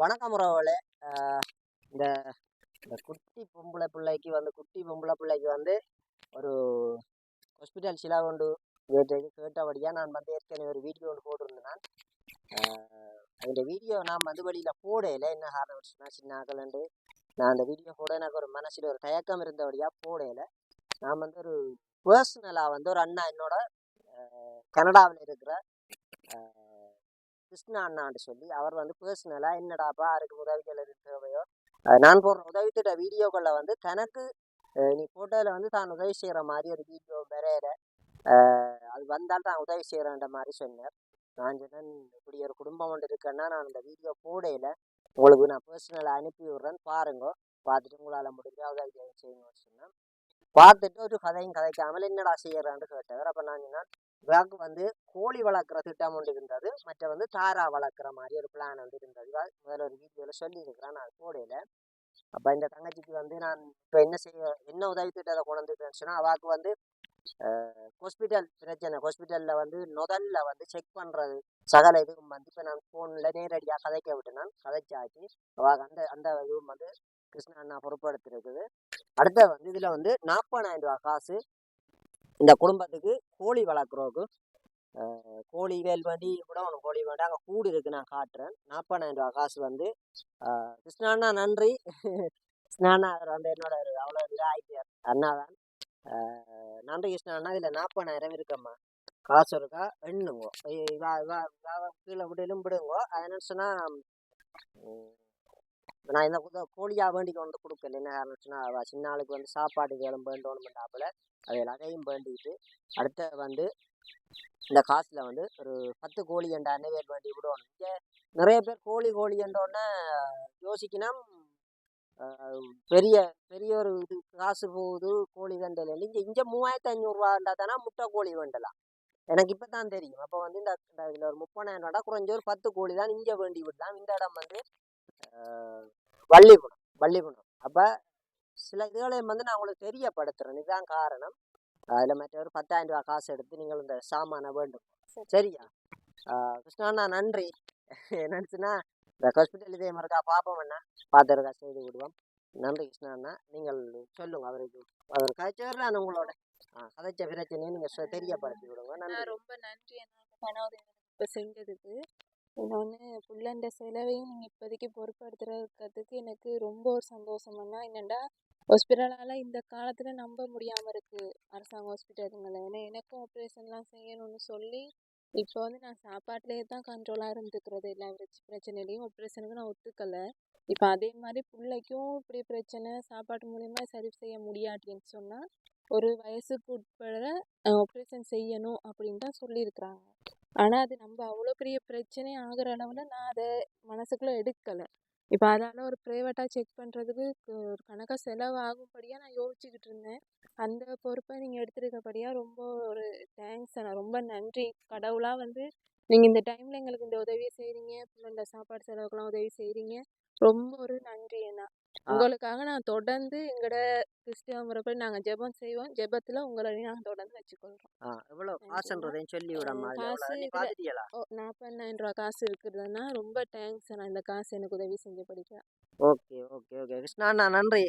வணக்கம் ரோவலே இந்த இந்த குட்டி பொம்பளை பிள்ளைக்கு வந்து குட்டி பொம்பளை பிள்ளைக்கு வந்து ஒரு ஹாஸ்பிட்டல் சிலா கொண்டு கேட்டு கேட்டபடியாக நான் வந்து ஏற்கனவே ஒரு வீடியோ ஒன்று போட்டிருந்தேன் நான். அந்த வீடியோ நான் வந்து வழியில் போடையில என்ன காரணம் சொன்னால் சின்ன ஆகலண்டு நான் அந்த வீடியோ போட எனக்கு ஒரு மனசில் ஒரு தயக்கம் இருந்தபடியாக போடையில நான் வந்து ஒரு பர்சனலாக வந்து ஒரு அண்ணா என்னோட கனடாவில் இருக்கிற கிருஷ்ணா அண்ணான்னு சொல்லி அவர் வந்து பர்சனலாக என்னடாப்பா யாருக்கு உதவிகள் எது தேவையோ நான் போடுற உதவி திட்ட வீடியோக்களில் வந்து தனக்கு நீ போட்டோவில் வந்து தான் உதவி செய்கிற மாதிரி ஒரு வீடியோ வரையிற. அது வந்தால் தான் உதவி செய்கிறேன்ற மாதிரி சொன்னார். நான் சொன்னேன் இப்படி ஒரு குடும்பம் ஒன்று இருக்கேன்னா நான் அந்த வீடியோ போடையில் உங்களுக்கு நான் பர்சனலாக அனுப்பி விட்றேன் பாருங்க பார்த்துட்டு உங்களால் முடிஞ்சால் உதவி செய்யுங்கன்னு சொன்னேன் பார்த்துட்டு ஒரு கதையும் கதைக்காமல் என்னடா செய்யறான்னு கேட்டவர். அப்போ நான் சொன்னேன் இவாக்கு வந்து கோழி வளர்க்குற திட்டம் ஒன்று இருந்தது. மற்ற வந்து தாரா வளர்க்குற மாதிரி ஒரு பிளான் வந்து இருந்தது. இவா முதல்ல ஒரு வீடியோவில் சொல்லியிருக்கிறேன் நான் கோடையில். அப்போ இந்த தங்கச்சிக்கு வந்து நான் இப்போ என்ன செய்ய என்ன உதவி திட்டத்தை கொண்டு வந்துருக்கேன்னு சொன்னால் அவாக்கு வந்து ஹாஸ்பிட்டல் பிரச்சனை. ஹாஸ்பிட்டலில் வந்து முதல்ல வந்து செக் பண்ணுறது சகல இதுவும் வந்து இப்போ நான் ஃபோனில் நேரடியாக கதைக்க விட்டேன் நான் கதைச்சாச்சு. அவாக்கு அந்த அந்த இதுவும் வந்து கிருஷ்ணா அண்ணா பொறுப்படுத்திருக்குது. அடுத்த வந்து இதில் வந்து நாற்பதாயிரம் ரூபா காசு இந்த குடும்பத்துக்கு கோழி வளர்க்குறோக்கு கோழி வேல் கூட உனக்கு கோழி வேண்டாம் அங்கே கூடு இருக்கு நான் காட்டுறேன். நாற்பதாயிரம் ரூபா காசு வந்து கிருஷ்ணாண்ணா கிருஷ்ணா அண்ணா நன்றி. கிருஷ்ணாண்ணா அவர் வந்து என்னோட ஒரு அவ்வளோ இதாகிட்டார் அண்ணா தான் நன்றி கிருஷ்ணா அண்ணா இதில் நாற்பதாயிரம் இருக்கம்மா. காசு இருக்கா? எண்ணுங்கோ. இவா இவா இவா கீழே விடலும் விடுங்கோ. அது என்ன சொன்னால் நான் இந்த குத- கோழியாக வேண்டி கொண்டு கொடுக்கல என்ன காரணம் அவள் சின்ன ஆளுக்கு வந்து சாப்பாடு வேண்டோன்னு வேண்டணும்டாப்புல அது எல்லாத்தையும் வேண்டிட்டு அடுத்த வந்து இந்த காசில் வந்து ஒரு பத்து கோழி என்ற அன்னவேல் வேண்டி விடணும் இங்கே நிறைய பேர் கோழி கோழி என்றோடனே யோசிக்கணும். பெரிய பெரிய ஒரு இது காசு போகுது கோழி கண்டல இங்கே இங்கே மூவாயிரத்தி இருந்தால் தானே முட்டை கோழி வேண்டலாம். எனக்கு இப்போ தான் தெரியும். அப்போ வந்து இந்த இதில் ஒரு முப்பதாயிரம் ரூபா குறைஞ்ச ஒரு பத்து கோழி தான் இங்கே வேண்டி விடலாம். இந்த இடம் வந்து வள்ளிகுணம் வள்ளிகுணம் அப்போ சில இதுகளையும் வந்து நான் உங்களுக்கு தெரியப்படுத்துகிறேன் இதுதான் காரணம். அதில் மற்ற ஒரு பத்தாயிரம் ரூபா காசு எடுத்து நீங்கள் இந்த சாமானை வேண்டும். சரியா? கிருஷ்ணா நன்றி. என்னச்சுன்னா இந்த ஹாஸ்பிட்டல் இதே மாதிரிக்கா பார்ப்போம் என்ன பார்த்துருக்கா செய்து விடுவோம் நன்றி கிருஷ்ணா அண்ணா நீங்கள் சொல்லுங்க அவருக்கு அவர் கதைச்சவர் உங்களோட. கதைச்ச பிரச்சனையை நீங்கள் தெரியப்படுத்தி விடுங்க. நன்றி. நான் ரொம்ப நன்றி அண்ணா. இப்போ செஞ்சதுக்கு. இன்னொன்று புள்ளண்ட செலவையும் நீங்கள் இப்போதைக்கு பொறுப்படுத்துறதுக்கு எனக்கு ரொம்ப ஒரு சந்தோஷம்னா என்னென்னா ஹாஸ்பிட்டலால் இந்த காலத்தில் நம்ப முடியாமல் இருக்குது அரசாங்க ஹாஸ்பிட்டலுங்களை ஏன்னா எனக்கும் ஆப்ரேஷன்லாம் செய்யணும்னு சொல்லி இப்போ வந்து நான் சாப்பாட்டிலே தான் கண்ட்ரோலாக இருந்துக்கிறது. எல்லா பிரச்சனையிலையும் ஆப்ரேஷனுக்கு நான் ஒத்துக்கலை. இப்போ அதே மாதிரி பிள்ளைக்கும் இப்படி பிரச்சனை சாப்பாட்டு மூலிமா சரி செய்ய முடியாட்டின்னு சொன்னால் ஒரு வயசுக்கு உட்பட ஆப்ரேஷன் செய்யணும் அப்படின்னு தான் சொல்லியிருக்கிறாங்க. ஆனால் அது நம்ம அவ்வளோ பெரிய பிரச்சனை ஆகிற அளவில் நான் அதை மனசுக்குள்ளே எடுக்கலை. இப்போ அதால் ஒரு ப்ரைவேட்டாக செக் பண்ணுறதுக்கு ஒரு கணக்காக செலவாகும்படியாக நான் யோசிச்சுக்கிட்டு இருந்தேன். அந்த பொறுப்பை நீங்கள் எடுத்துருக்கபடியாக ரொம்ப ஒரு தேங்க்ஸ் அண்ணா ரொம்ப நன்றி. கடவுளாக வந்து நீங்கள் இந்த டைமில் எங்களுக்கு இந்த உதவியை செய்கிறீங்க பிள்ளைங்கள சாப்பாடு செலவுக்கெல்லாம் உதவி செய்கிறீங்க ரொம்ப ஒரு நன்றி அண்ணா. உங்களுக்காக நான் தொடர்ந்து எங்களோட கிறிஸ்டியன் முறைப்படி நாங்கள் ஜெபம் செய்வோம். ஜெபத்தில் உங்களையும் நாங்கள் தொடர்ந்து வச்சுக்கொள்கிறோம் எவ்வளோ. காசுன்றதையும் சொல்லி விடமா காசு ஓ நாற்பதாயிரம் ரூபா காசு இருக்குதுன்னா ரொம்ப தேங்க்ஸ் அண்ணா. இந்த காசு எனக்கு உதவி செஞ்சு படிக்க. Okay okay okay. கிருஷ்ணா அண்ணா நன்றி.